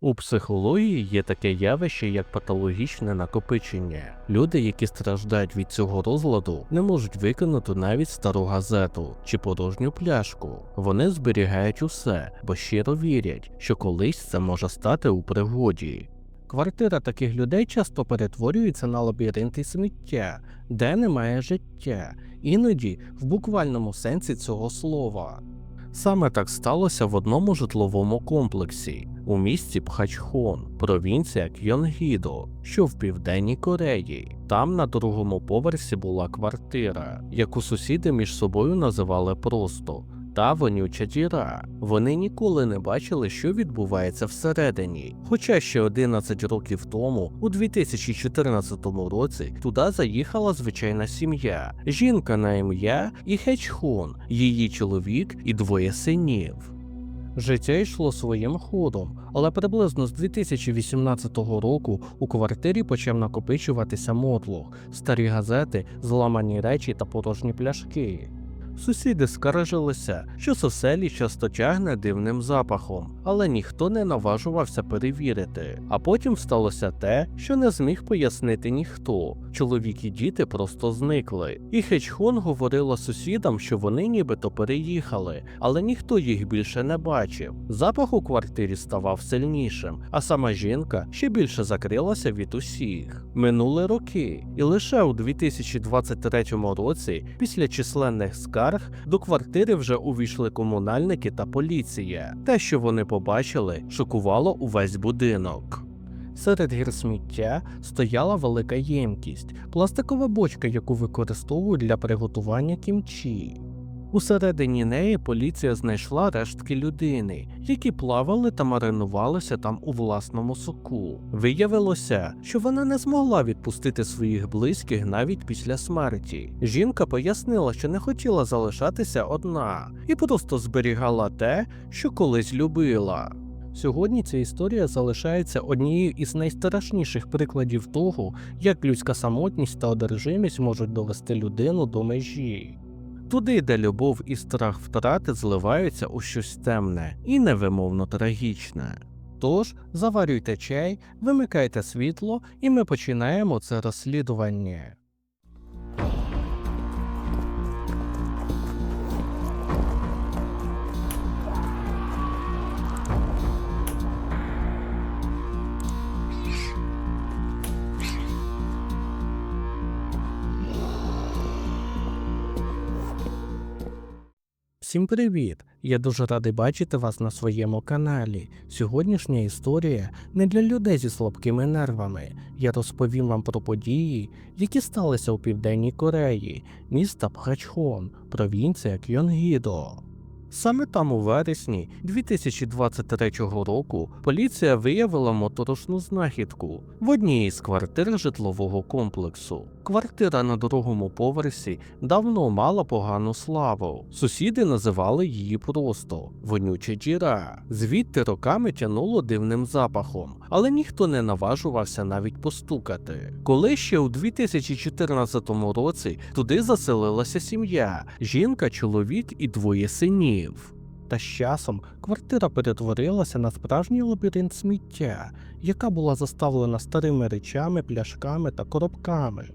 У психології є таке явище, як патологічне накопичення. Люди, які страждають від цього розладу, не можуть викинути навіть стару газету чи порожню пляшку. Вони зберігають усе, бо щиро вірять, що колись це може стати у пригоді. Квартира таких людей часто перетворюється на лабіринти сміття, де немає життя, іноді в буквальному сенсі цього слова. Саме так сталося в одному житловому комплексі у місті Пхачхон, провінція Кйонгідо, що в південній Кореї. Там на другому поверсі була квартира, яку сусіди між собою називали просто та вонюча. Вони ніколи не бачили, що відбувається всередині. Хоча ще 11 років тому, у 2014 році, туди заїхала звичайна сім'я: жінка на ім'я і Хечхон, її чоловік і двоє синів. Життя йшло своїм ходом, але приблизно з 2018 року у квартирі почав накопичуватися мотлох, старі газети, зламані речі та порожні пляшки. Сусіди скаржилися, що з оселі часто тягне дивним запахом, але ніхто не наважувався перевірити. А потім сталося те, що не зміг пояснити ніхто. Чоловік і діти просто зникли. І Хечхон говорила сусідам, що вони нібито переїхали, але ніхто їх більше не бачив. Запах у квартирі ставав сильнішим, а сама жінка ще більше закрилася від усіх. Минули роки, і лише у 2023 році, після численних скарг, до квартири вже увійшли комунальники та поліція. Те, що вони побачили, шокувало увесь будинок. Серед гір сміття стояла велика ємкість, пластикова бочка, яку використовують для приготування кімчі. Усередині неї поліція знайшла рештки людини, які плавали та маринувалися там у власному соку. Виявилося, що вона не змогла відпустити своїх близьких навіть після смерті. Жінка пояснила, що не хотіла залишатися одна і просто зберігала те, що колись любила. Сьогодні ця історія залишається однією із найстрашніших прикладів того, як людська самотність та одержимість можуть довести людину до межі. Туди, де любов і страх втрати зливаються у щось темне і невимовно трагічне. Тож заварюйте чай, вимикайте світло, і ми починаємо це розслідування. Всім привіт! Я дуже радий бачити вас на своєму каналі. Сьогоднішня історія не для людей зі слабкими нервами. Я розповім вам про події, які сталися у Південній Кореї, міста Пхачхон, провінція Кйонгідо. Саме там у вересні 2023 року поліція виявила моторошну знахідку в одній із квартир житлового комплексу. Квартира на другому поверсі давно мала погану славу. Сусіди називали її просто вонюча діра. Звідти роками тянуло дивним запахом, але ніхто не наважувався навіть постукати. Коли ще у 2014 році туди заселилася сім'я: жінка, чоловік і двоє синів. Та з часом квартира перетворилася на справжній лабіринт сміття, яка була заставлена старими речами, пляшками та коробками.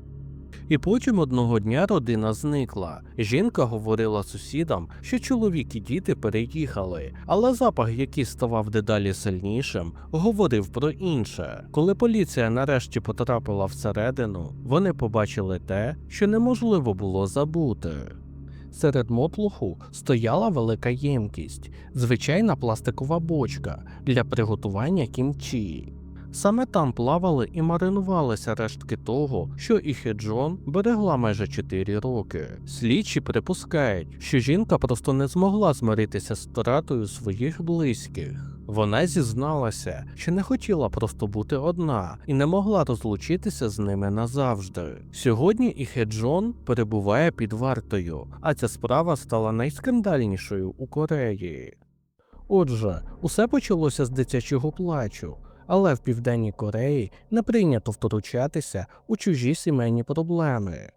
І потім одного дня родина зникла. Жінка говорила сусідам, що чоловік і діти переїхали, але запах, який ставав дедалі сильнішим, говорив про інше. Коли поліція нарешті потрапила всередину, вони побачили те, що неможливо було забути. Серед мотлуху стояла велика ємкість, звичайна пластикова бочка для приготування кімчі. Саме там плавали і маринувалися рештки того, що і берегла майже 4 роки. Слідчі припускають, що жінка просто не змогла змиритися з втратою своїх близьких. Вона зізналася, що не хотіла просто бути одна і не могла розлучитися з ними назавжди. Сьогодні і перебуває під вартою, а ця справа стала найскандальнішою у Кореї. Отже, усе почалося з дитячого плачу, але в Південній Кореї не прийнято втручатися у чужі сімейні проблеми.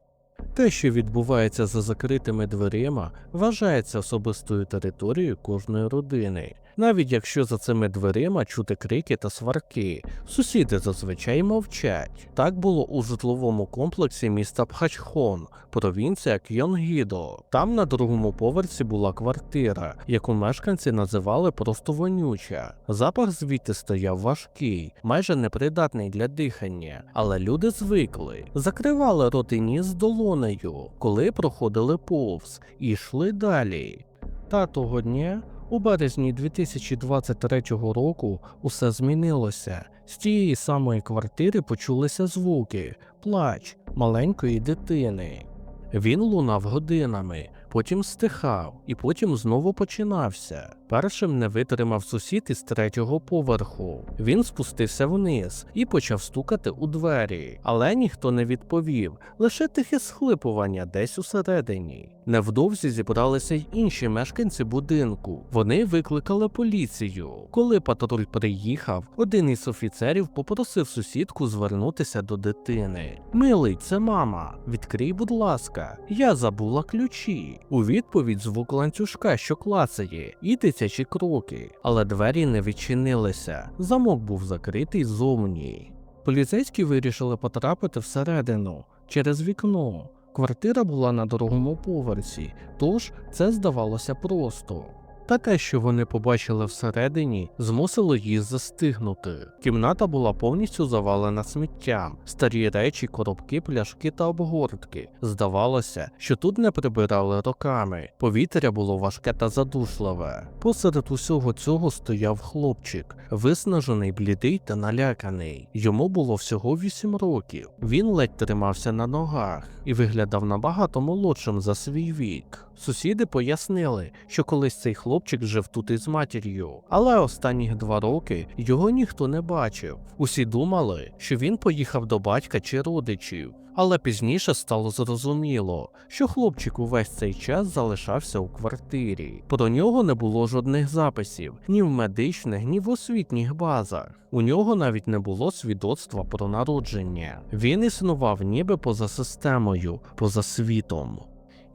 Те, що відбувається за закритими дверима, вважається особистою територією кожної родини. Навіть якщо за цими дверима чути крики та сварки, сусіди зазвичай мовчать. Так було у житловому комплексі міста Пхачхон, провінція Кйонгідо. Там на другому поверсі була квартира, яку мешканці називали просто вонюча. Запах звідти стояв важкий, майже непридатний для дихання, але люди звикли, закривали рот і ніс долонею, коли проходили повз, і йшли далі. Та того дня, у березні 2023 року, усе змінилося. З тієї самої квартири почулися звуки, плач маленької дитини. Він лунав годинами, потім стихав і потім знову починався. Першим не витримав сусід із третього поверху. Він спустився вниз і почав стукати у двері, але ніхто не відповів, лише тихе схлипування десь усередині. Невдовзі зібралися й інші мешканці будинку. Вони викликали поліцію. Коли патруль приїхав, один із офіцерів попросив сусідку звернутися до дитини. Милий, це мама. Відкрий, будь ласка, я забула ключі. У відповідь звук ланцюжка, що клацає, і дитячі кроки, але двері не відчинилися. Замок був закритий зовні. Поліцейські вирішили потрапити всередину через вікно. Квартира була на другому поверсі, тож це здавалося просто. Та те, що вони побачили всередині, змусило їх застигнути. Кімната була повністю завалена сміттям, старі речі, коробки, пляшки та обгортки. Здавалося, що тут не прибирали роками. Повітря було важке та задушливе. Посеред усього цього стояв хлопчик, виснажений, блідий та наляканий. Йому було всього 8 років. Він ледь тримався на ногах і виглядав набагато молодшим за свій вік. Сусіди пояснили, що колись цей хлопчик жив тут із матір'ю, але останні два роки його ніхто не бачив. Усі думали, що він поїхав до батька чи родичів. Але пізніше стало зрозуміло, що хлопчик увесь цей час залишався у квартирі. Про нього не було жодних записів ні в медичних, ні в освітніх базах. У нього навіть не було свідоцтва про народження. Він існував ніби поза системою, поза світом.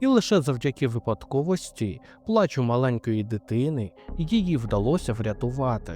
І лише завдяки випадковості, плачу маленької дитини, її вдалося врятувати.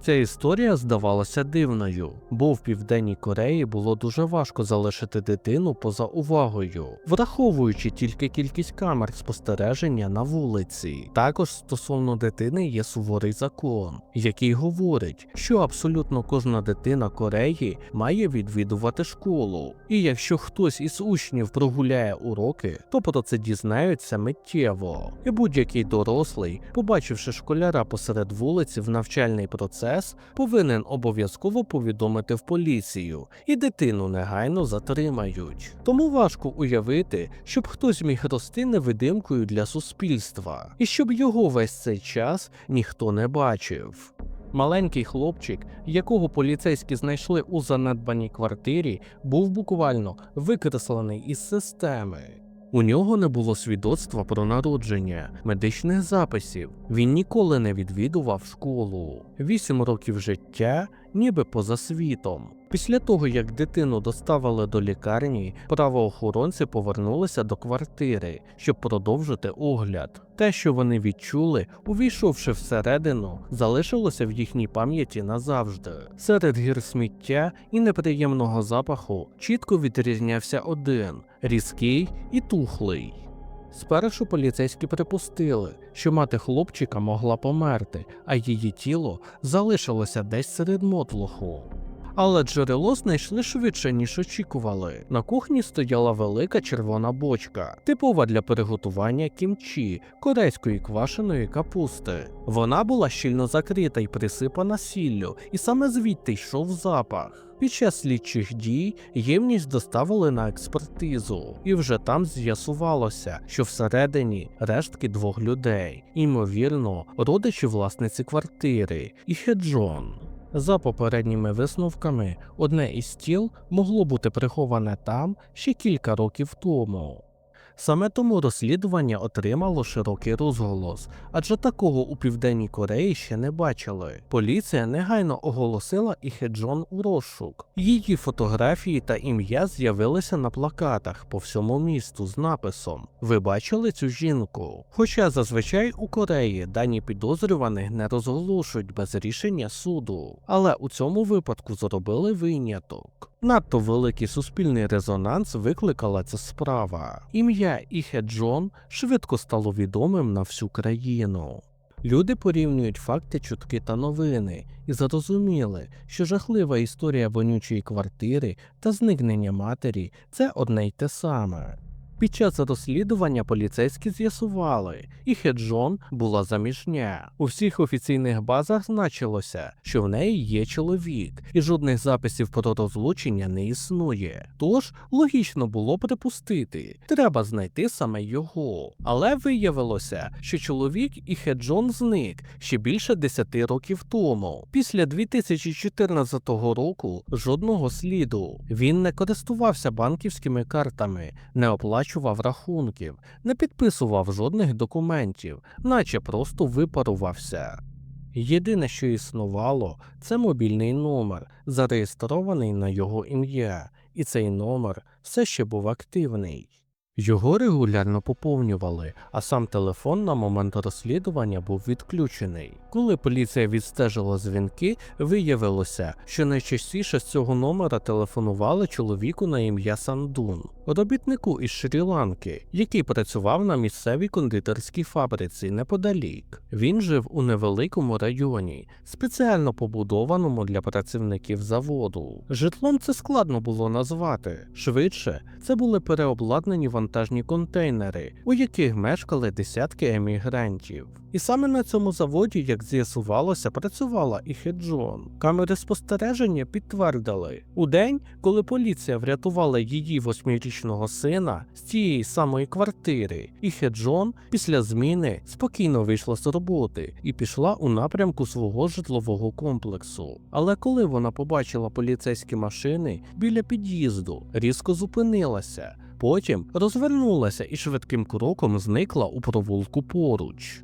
Ця історія здавалася дивною, бо в Південній Кореї було дуже важко залишити дитину поза увагою, враховуючи тільки кількість камер спостереження на вулиці. Також стосовно дитини є суворий закон, який говорить, що абсолютно кожна дитина Кореї має відвідувати школу. І якщо хтось із учнів прогуляє уроки, то про це дізнаються миттєво. І будь-який дорослий, побачивши школяра посеред вулиці в навчальний процес, повинен обов'язково повідомити в поліцію, і дитину негайно затримають. Тому важко уявити, щоб хтось міг рости невидимкою для суспільства, і щоб його весь цей час ніхто не бачив. Маленький хлопчик, якого поліцейські знайшли у занедбаній квартирі, був буквально викреслений із системи. У нього не було свідоцтва про народження, медичних записів. Він ніколи не відвідував школу. Вісім років життя, ніби поза світом. Після того, як дитину доставили до лікарні, правоохоронці повернулися до квартири, щоб продовжити огляд. Те, що вони відчули, увійшовши всередину, залишилося в їхній пам'яті назавжди. Серед гір сміття і неприємного запаху чітко відрізнявся один різкий і тухлий. Спершу поліцейські припустили, що мати хлопчика могла померти, а її тіло залишилося десь серед мотлоху. Але джерело знайшли швидше, ніж очікували. На кухні стояла велика червона бочка, типова для приготування кімчі, корейської квашеної капусти. Вона була щільно закрита і присипана сіллю, і саме звідти йшов запах. Під час слідчих дій ємність доставили на експертизу, і вже там з'ясувалося, що всередині рештки двох людей, ймовірно, родичі власниці квартири і Хеджон. За попередніми висновками, одне із тіл могло бути приховане там ще кілька років тому. Саме тому розслідування отримало широкий розголос, адже такого у Південній Кореї ще не бачили. Поліція негайно оголосила Іхеджон у розшук. Її фотографії та ім'я з'явилися на плакатах по всьому місту з написом Ви бачили цю жінку? Хоча зазвичай у Кореї дані підозрюваних не розголошують без рішення суду, але у цьому випадку зробили виняток. Надто великий суспільний резонанс викликала ця справа. Ім'я Іхе Джон швидко стало відомим на всю країну. Люди порівнюють факти, чутки та новини і зрозуміли, що жахлива історія вонючої квартири та зникнення матері це одне й те саме. Під час розслідування поліцейські з'ясували, і Хеджон була заміжня. У всіх офіційних базах значилося, що в неї є чоловік, і жодних записів про розлучення не існує. Тож логічно було припустити, треба знайти саме його. Але виявилося, що чоловік і Хеджон зник ще більше 10 років тому. Після 2014 року жодного сліду. Він не користувався банківськими картами, не оплачував рахунків, не підписував жодних документів, наче просто випарувався. Єдине, що існувало, це мобільний номер, зареєстрований на його ім'я, і цей номер все ще був активний. Його регулярно поповнювали, а сам телефон на момент розслідування був відключений. Коли поліція відстежила дзвінки, виявилося, що найчастіше з цього номера телефонували чоловіку на ім'я Сандун, робітнику із Шрі-Ланки, який працював на місцевій кондитерській фабриці неподалік. Він жив у невеликому районі, спеціально побудованому для працівників заводу. Житлом це складно було назвати. Швидше це були переобладнані вантажні контейнери, у яких мешкали десятки емігрантів. І саме на цьому заводі, як з'ясувалося, працювала і Хеджон. Камери спостереження підтвердили, у день, коли поліція врятувала її восьмирічного сина з цієї самої квартири, і Хеджон після зміни спокійно вийшла з роботи і пішла у напрямку свого житлового комплексу. Але коли вона побачила поліцейські машини біля під'їзду, різко зупинилася. Потім розвернулася і швидким кроком зникла у провулку поруч.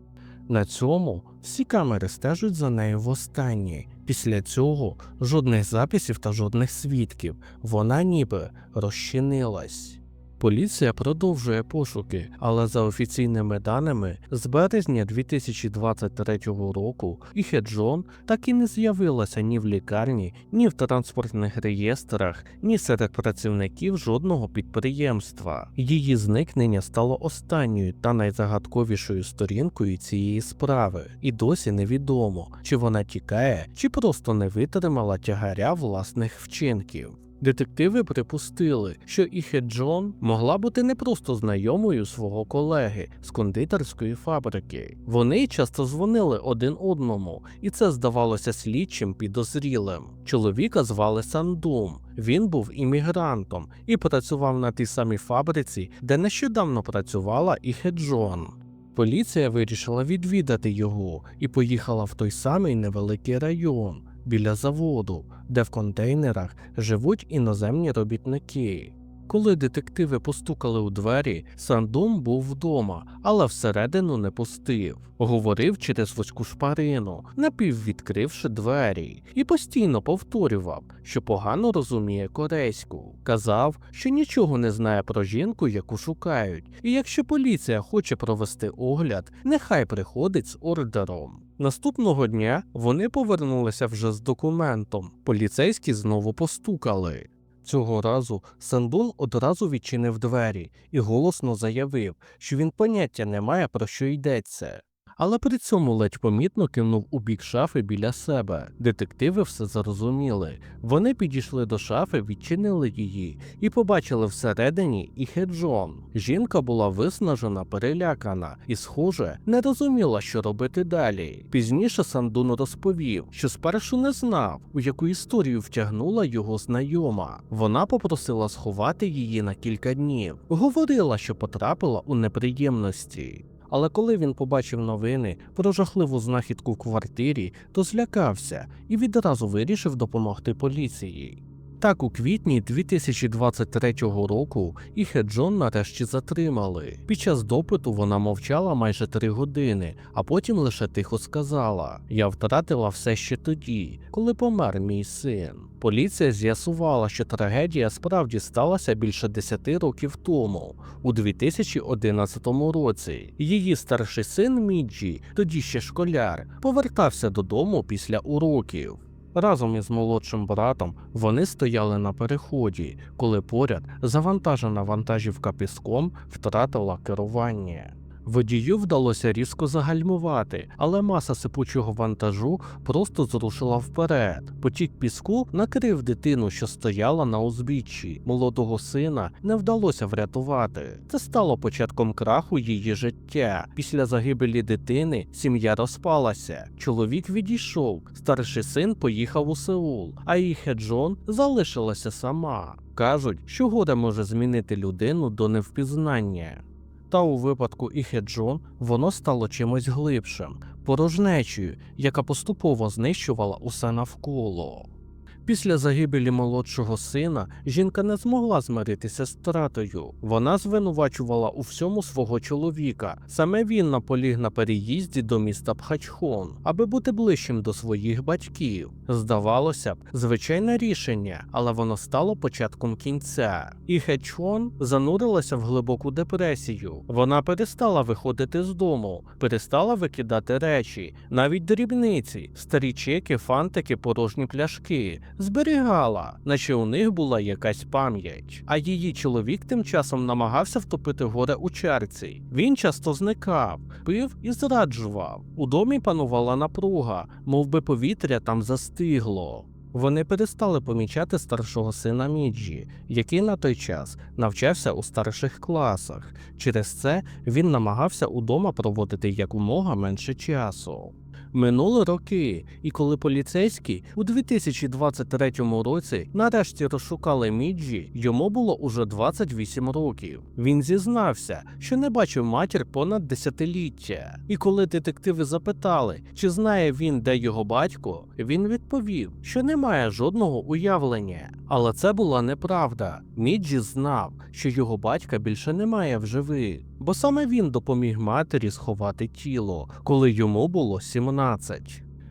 На цьому всі камери стежать за нею востаннє. Після цього жодних записів та жодних свідків. Вона ніби розчинилась. Поліція продовжує пошуки, але за офіційними даними, з березня 2023 року Іхе Джон так і не з'явилася ні в лікарні, ні в транспортних реєстрах, ні серед працівників жодного підприємства. Її зникнення стало останньою та найзагадковішою сторінкою цієї справи, і досі невідомо, чи вона тікає, чи просто не витримала тягаря власних вчинків. Детективи припустили, що Іхе Джон могла бути не просто знайомою свого колеги з кондитерської фабрики. Вони часто дзвонили один одному, і це здавалося слідчим підозрілим. Чоловіка звали Сандум. Він був іммігрантом і працював на тій самій фабриці, де нещодавно працювала Іхе Джон. Поліція вирішила відвідати його і поїхала в той самий невеликий район біля заводу, де в контейнерах живуть іноземні робітники. Коли детективи постукали у двері, Сандом був вдома, але всередину не пустив. Говорив через вузьку шпарину, напіввідкривши двері, і постійно повторював, що погано розуміє корейську. Казав, що нічого не знає про жінку, яку шукають, і якщо поліція хоче провести огляд, нехай приходить з ордером. Наступного дня вони повернулися вже з документом. Поліцейські знову постукали. Цього разу Сандун одразу відчинив двері і голосно заявив, що він поняття не має про що йдеться. Але при цьому ледь помітно кивнув у бік шафи біля себе. Детективи все зрозуміли. Вони підійшли до шафи, відчинили її і побачили всередині і Хеджон. Жінка була виснажена, перелякана і, схоже, не розуміла, що робити далі. Пізніше Сандун розповів, що спершу не знав, у яку історію втягнула його знайома. Вона попросила сховати її на кілька днів. Говорила, що потрапила у неприємності. Але коли він побачив новини про жахливу знахідку в квартирі, то злякався і відразу вирішив допомогти поліції. Так, у квітні 2023 року Іхе Джон нарешті затримали. Під час допиту вона мовчала майже три години, а потім лише тихо сказала: Я втратила все ще тоді, коли помер мій син. Поліція з'ясувала, що трагедія справді сталася більше 10 років тому, у 2011 році. Її старший син Міджі, тоді ще школяр, повертався додому після уроків. Разом із молодшим братом вони стояли на переході, коли поряд завантажена вантажівка піском втратила керування. Водію вдалося різко загальмувати, але маса сипучого вантажу просто зрушила вперед. Потік піску накрив дитину, що стояла на узбіччі. Молодого сина не вдалося врятувати. Це стало початком краху її життя. Після загибелі дитини сім'я розпалася. Чоловік відійшов, старший син поїхав у Сеул, а Іхе Джон залишилася сама. Кажуть, що горе може змінити людину до невпізнання. Та у випадку Іхеджон воно стало чимось глибшим, порожнечею, яка поступово знищувала усе навколо. Після загибелі молодшого сина жінка не змогла змиритися з втратою. Вона звинувачувала у всьому свого чоловіка. Саме він наполіг на переїзді до міста Пхачхон, аби бути ближчим до своїх батьків. Здавалося б, звичайне рішення, але воно стало початком кінця. І Хечхон занурилася в глибоку депресію. Вона перестала виходити з дому, перестала викидати речі, навіть дрібниці, старі чеки, фантики, порожні пляшки. Зберігала, наче у них була якась пам'ять. А її чоловік тим часом намагався втопити горе у черці. Він часто зникав, пив і зраджував. У домі панувала напруга, мов би повітря там застигло. Вони перестали помічати старшого сина Міджі, який на той час навчався у старших класах. Через це він намагався удома проводити якомога менше часу. Минули роки, і коли поліцейські у 2023 році нарешті розшукали Міджі, йому було уже 28 років. Він зізнався, що не бачив матір понад десятиліття. І коли детективи запитали, чи знає він, де його батько, він відповів, що не має жодного уявлення. Але це була неправда. Міджі знав, що його батька більше немає в живих, бо саме він допоміг матері сховати тіло, коли йому було 17.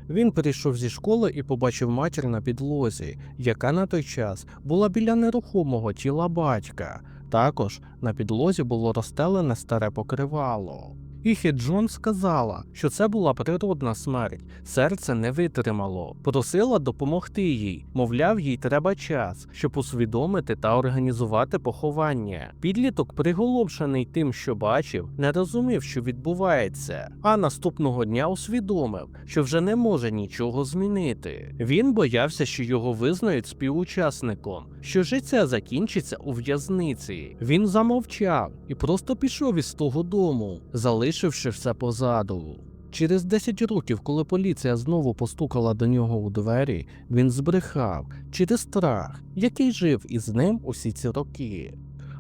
Він прийшов зі школи і побачив матір на підлозі, яка на той час була біля нерухомого тіла батька. Також на підлозі було розстелене старе покривало. Іхі Джон сказала, що це була природна смерть, серце не витримало, просила допомогти їй, мовляв, їй треба час, щоб усвідомити та організувати поховання. Підліток, приголомшений тим, що бачив, не розумів, що відбувається, а наступного дня усвідомив, що вже не може нічого змінити. Він боявся, що його визнають співучасником, що життя закінчиться у в'язниці. Він замовчав і просто пішов із того дому, залишивши все позаду. Через 10 років, коли поліція знову постукала до нього у двері, він збрехав через страх, який жив із ним усі ці роки.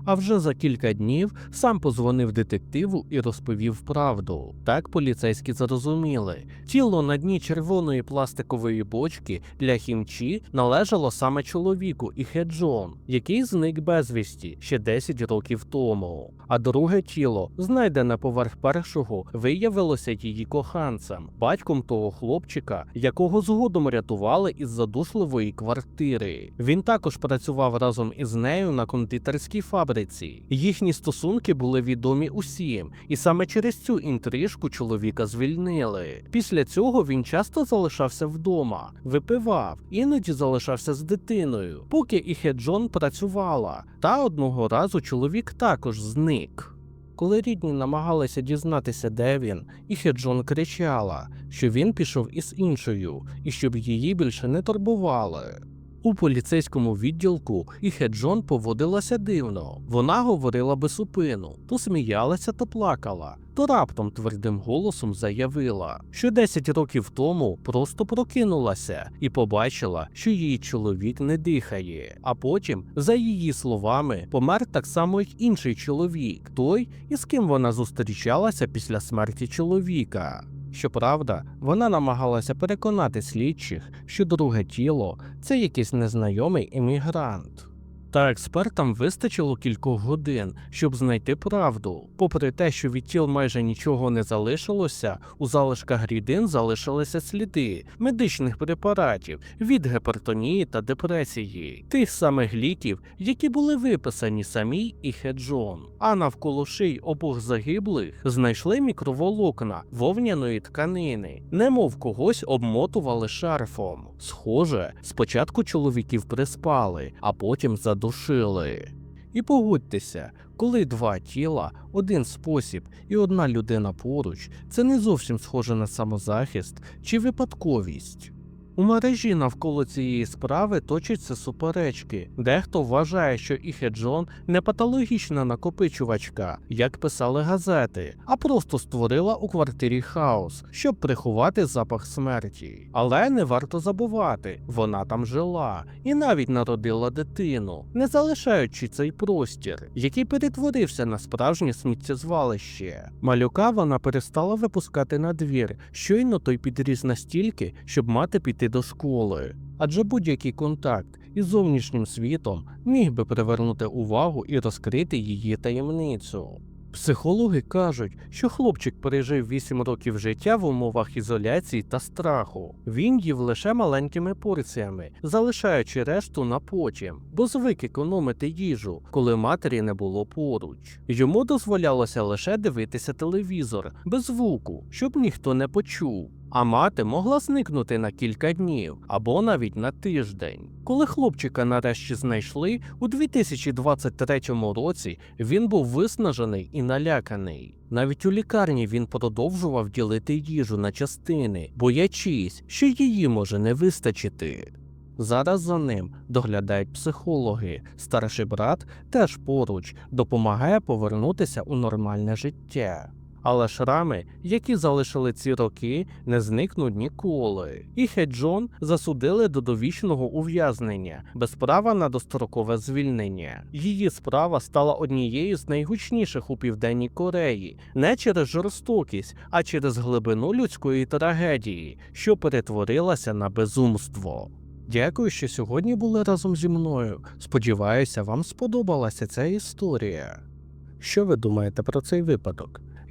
А вже за кілька днів сам позвонив детективу і розповів правду. Так поліцейські зрозуміли. Тіло на дні червоної пластикової бочки для хімчі належало саме чоловіку і Хеджон, який зник безвісті ще 10 років тому. А друге тіло, знайдене поверх першого, виявилося її коханцем, батьком того хлопчика, якого згодом рятували із задушливої квартири. Він також працював разом із нею на кондитерській фабриці. Їхні стосунки були відомі усім, і саме через цю інтрижку чоловіка звільнили. Після цього він часто залишався вдома, випивав, іноді залишався з дитиною, поки Іхе Джон працювала. Та одного разу чоловік також зник. Коли рідні намагалися дізнатися, де він, Іхе Джон кричала, що він пішов із іншою і щоб її більше не турбували. У поліцейському відділку Іхе Джон поводилася дивно. Вона говорила без упину, то сміялася, то плакала, то раптом твердим голосом заявила, що 10 років тому просто прокинулася і побачила, що її чоловік не дихає. А потім, за її словами, помер так само й інший чоловік, той, із ким вона зустрічалася після смерті чоловіка. Щоправда, вона намагалася переконати слідчих, що друге тіло це якийсь незнайомий емігрант. Та експертам вистачило кількох годин, щоб знайти правду. Попри те, що від тіл майже нічого не залишилося, у залишках рідин залишилися сліди медичних препаратів від гепертонії та депресії, тих самих ліків, які були виписані самій і Хеджон. А навколо ший обох загиблих знайшли мікроволокна вовняної тканини, немов когось обмотували шарфом. Схоже, спочатку чоловіків приспали, а потім задушили. І погодьтеся, коли два тіла, один спосіб і одна людина поруч, це не зовсім схоже на самозахист чи випадковість. У мережі навколо цієї справи точаться суперечки. Дехто вважає, що Іхеджон не патологічна накопичувачка, як писали газети, а просто створила у квартирі хаос, щоб приховати запах смерті. Але не варто забувати, вона там жила і навіть народила дитину, не залишаючи цей простір, який перетворився на справжнє сміттєзвалище. Малюка вона перестала випускати на двір, щойно той підріс настільки, щоб мати піти до школи. Адже будь-який контакт із зовнішнім світом міг би привернути увагу і розкрити її таємницю. Психологи кажуть, що хлопчик пережив 8 років життя в умовах ізоляції та страху. Він їв лише маленькими порціями, залишаючи решту на потім, бо звик економити їжу, коли матері не було поруч. Йому дозволялося лише дивитися телевізор без звуку, щоб ніхто не почув. А мати могла зникнути на кілька днів або навіть на тиждень. Коли хлопчика нарешті знайшли, у 2023 році він був виснажений і наляканий. Навіть у лікарні він продовжував ділити їжу на частини, боячись, що її може не вистачити. Зараз за ним доглядають психологи. Старший брат теж поруч допомагає повернутися у нормальне життя. Але шрами, які залишили ці роки, не зникнуть ніколи. І Хеджон засудили до довічного ув'язнення без права на дострокове звільнення. Її справа стала однією з найгучніших у південній Кореї не через жорстокість, а через глибину людської трагедії, що перетворилася на безумство. Дякую, що сьогодні були разом зі мною. Сподіваюся, вам сподобалася ця історія. Що ви думаєте про цей випадок?